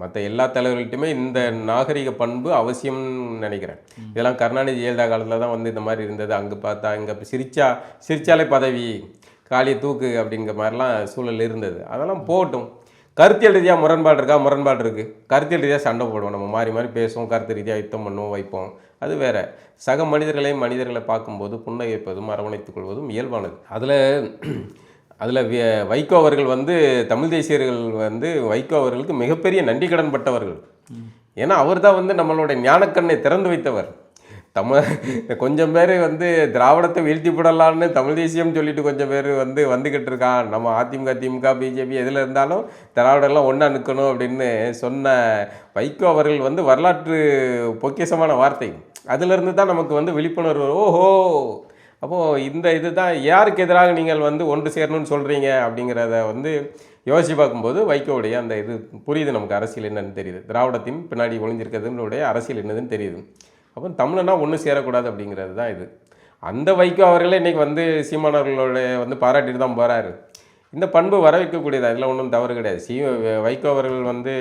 மற்ற எல்லா தலைவர்கள்ட்டுமே இந்த நாகரிக பண்பு அவசியம்னு நினைக்கிறேன். இதெல்லாம் கருணாநிதி ஜெயலலிதா காலத்தில் தான் வந்து இந்த மாதிரி இருந்தது. அங்கே பார்த்தா இங்கே சிரிச்சா சிரிச்சாலே பதவி காலியை தூக்கு அப்படிங்கிற மாதிரிலாம் சூழல் இருந்தது. அதெல்லாம் போகட்டும் கருத்தியல் ரீதியாக முரண்பாடு இருக்கா? முரண்பாடு இருக்குது கருத்தியல் ரீதியாக சண்டை போடுவோம். நம்ம மாறி மாறி பேசுவோம். கருத்து ரீதியாக யுத்தம் பண்ணுவோம் வைப்போம். அது வேற. சக மனிதர்களை மனிதர்களை பார்க்கும்போது புன்னகைப்பதும் அரவணைத்துக் கொள்வதும் இயல்பானது. அதில் அதில் வைகோ அவர்கள் வந்து தமிழ் தேசியர்கள் வந்து வைகோ அவர்களுக்கு மிகப்பெரிய நன்றி கடன் பட்டவர்கள். ஏன்னா அவர் தான் வந்து நம்மளுடைய ஞானக்கண்ணை திறந்து வைத்தவர். தமிழ் கொஞ்சம் பேர் வந்து திராவிடத்தை வீழ்த்தி போடலான்னு தமிழ் தேசியம் சொல்லிட்டு கொஞ்சம் பேர் வந்து வந்துக்கிட்டு இருக்கான். நம்ம அதிமுக திமுக பிஜேபி எதில் இருந்தாலும் திராவிடெல்லாம் ஒன்றா நிற்கணும் அப்படின்னு சொன்ன வைகோ அவர்கள் வந்து வரலாற்று பொக்கிஷமான வார்த்தை. அதிலிருந்து தான் நமக்கு வந்து விழிப்புணர்வு ஓஹோ! அப்போது இந்த இதுதான் யாருக்கு எதிராக நீங்கள் வந்து ஒன்று சேரணும்னு சொல்கிறீங்க அப்படிங்கிறத வந்து யோசிச்சு பார்க்கும்போது வைகோவுடைய அந்த இது புரியுது நமக்கு அரசியல் என்னன்னு தெரியுது. திராவிடத்தின் பின்னாடி ஒளிஞ்சிருக்கிறதுனுடைய அரசியல் என்னதுன்னு தெரியுது. அப்போ தமிழனா ஒன்று சேரக்கூடாது அப்படிங்கிறது தான் இது. அந்த வைகோ அவர்களே இன்றைக்கி வந்து சீமானவர்களோட வந்து பாராட்டிட்டு தான் போகிறாரு இந்த பண்பு வர வைக்கக்கூடியது அதில் ஒன்றும் தவறு கிடையாது. சீ வைகோ அவர்கள் வந்து